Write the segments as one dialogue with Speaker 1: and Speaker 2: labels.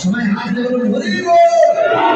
Speaker 1: সবাই হাত হরি বল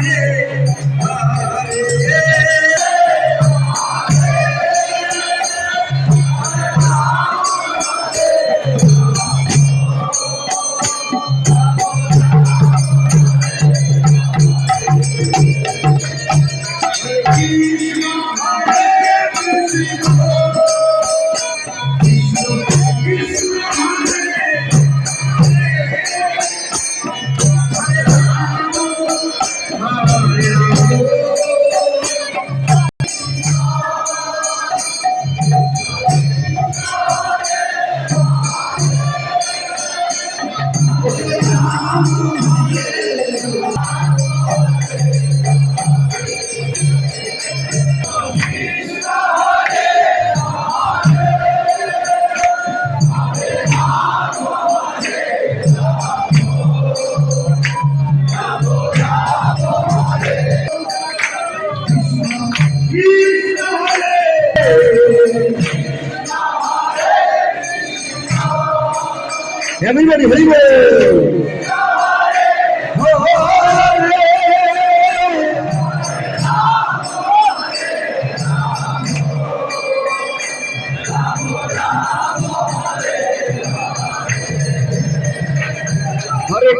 Speaker 1: Everybody, hurry!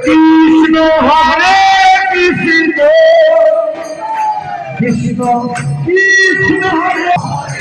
Speaker 1: Krishna হরে কৃষ্ণ কৃষ্ণ কৃষ্ণ হরে